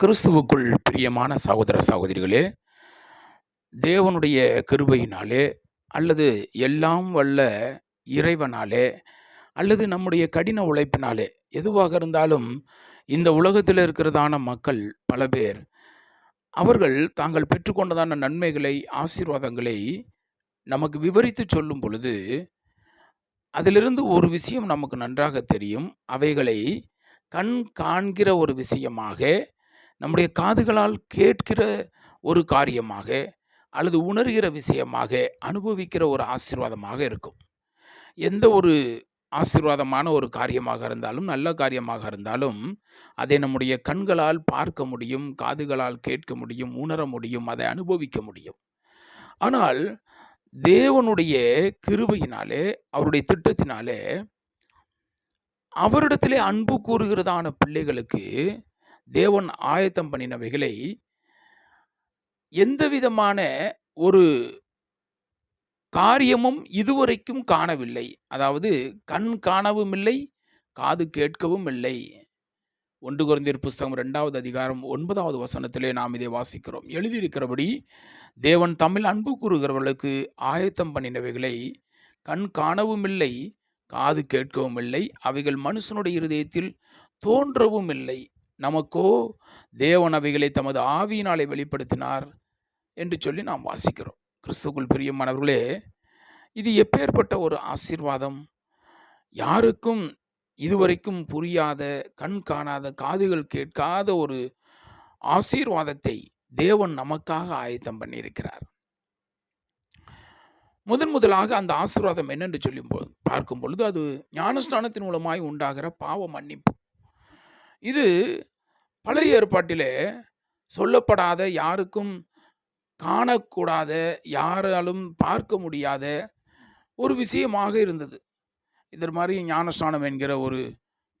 கிறிஸ்துவுக்குள் பிரியமான சகோதர சகோதரிகளே தேவனுடைய கிருபையினாலே அல்லது எல்லாம் வல்ல இறைவனாலே அல்லது நம்முடைய கடின உழைப்பினாலே எதுவாக இருந்தாலும் இந்த உலகத்தில் இருக்கிறதான மக்கள் பல பேர் அவர்கள் தாங்கள் பெற்றுக்கொண்டதான நன்மைகளை ஆசீர்வாதங்களை நமக்கு விவரித்து சொல்லும் பொழுது அதிலிருந்து ஒரு விஷயம் நமக்கு நன்றாக தெரியும். அவைகளை கண் காண்கிற ஒரு விஷயமாக நம்முடைய காதுகளால் கேட்கிற ஒரு காரியமாக அல்லது உணர்கிற விஷயமாக அனுபவிக்கிற ஒரு ஆசீர்வாதமாக இருக்கும். எந்த ஒரு ஆசீர்வாதமான ஒரு காரியமாக இருந்தாலும் நல்ல காரியமாக இருந்தாலும் அதை நம்முடைய கண்களால் பார்க்க முடியும் காதுகளால் கேட்க முடியும் உணர முடியும் அதை அனுபவிக்க முடியும். ஆனால் தேவனுடைய கிருபையினாலே அவருடைய திட்டத்தினாலே அவரிடத்திலே அன்பு கூறுகிறதான பிள்ளைகளுக்கு தேவன் ஆயத்தம் பண்ணினவைகளை எந்த விதமான ஒரு காரியமும் இதுவரைக்கும் காணவில்லை. அதாவது கண் காணவும் இல்லை காது கேட்கவும் இல்லை. ஒன்று குறைந்தர் புஸ்தகம் ரெண்டாவது அதிகாரம் ஒன்பதாவது வசனத்திலே நாம் இதை வாசிக்கிறோம். எழுதியிருக்கிறபடி தேவன் தமிழ் அன்பு கூறுகிறவர்களுக்கு ஆயத்தம் பண்ணினவைகளை கண் காணவும் இல்லை காது கேட்கவும் இல்லை அவைகள் மனுஷனுடைய இருதயத்தில் தோன்றவும் இல்லை. நமக்கோ தேவன் அவைகளை தமது ஆவியினாலே வெளிப்படுத்தினார் என்று சொல்லி நாம் வாசிக்கிறோம். கிறிஸ்துக்குள் பிரியமானவர்களே இது எப்பேற்பட்ட ஒரு ஆசீர்வாதம்? யாருக்கும் இதுவரைக்கும் புரியாத கண் காணாத காதுகள் கேட்காத ஒரு ஆசீர்வாதத்தை தேவன் நமக்காக ஆயத்தம் பண்ணியிருக்கிறார். முதன் முதலாக அந்த ஆசீர்வாதம் என்னென்று சொல்லும்போது பார்க்கும் பொழுது அது ஞானஸ்நானத்தின் மூலமாய் உண்டாகிற பாவ மன்னிப்பு. இது பழைய ஏற்பாட்டிலே சொல்லப்படாத யாருக்கும் காணக்கூடாத யாராலும் பார்க்க முடியாத ஒரு விஷயமாக இருந்தது. இது மாதிரி ஞானஸ்நானம் என்கிற ஒரு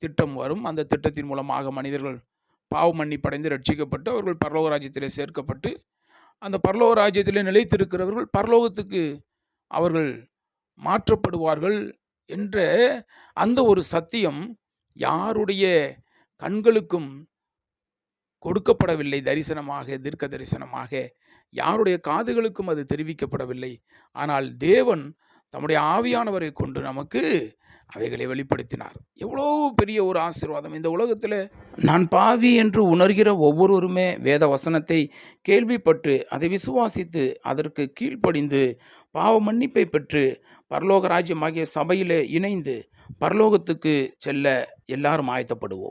திட்டம் வரும். அந்த திட்டத்தின் மூலமாக மனிதர்கள் பாவ மன்னிப்படைந்து ரட்சிக்கப்பட்டு அவர்கள் பரலோக ராஜ்யத்திலே சேர்க்கப்பட்டு அந்த பரலோக ராஜ்யத்திலே நிலைத்திருக்கிறவர்கள் பரலோகத்துக்கு அவர்கள் மாற்றப்படுவார்கள் என்ற அந்த ஒரு சத்தியம் யாருடைய கண்களுக்கும் கொடுக்கப்படவில்லை தரிசனமாக தீர்க்க தரிசனமாக யாருடைய காதுகளுக்கும் அது தெரிவிக்கப்படவில்லை. ஆனால் தேவன் தம்முடைய ஆவியானவரை கொண்டு நமக்கு அவைகளை வெளிப்படுத்தினார். எவ்வளோ பெரிய ஒரு ஆசீர்வாதம். இந்த உலகத்தில் நான் பாவி என்று உணர்கிற ஒவ்வொருவருமே வேத வசனத்தை கேள்விப்பட்டு அதை விசுவாசித்து அதற்கு கீழ்ப்படிந்து பாவ மன்னிப்பை பெற்று பரலோக ராஜ்யமாகிய சபையில் இணைந்து பரலோகத்துக்கு செல்ல எல்லாரும் ஆயத்தப்படுவோம்.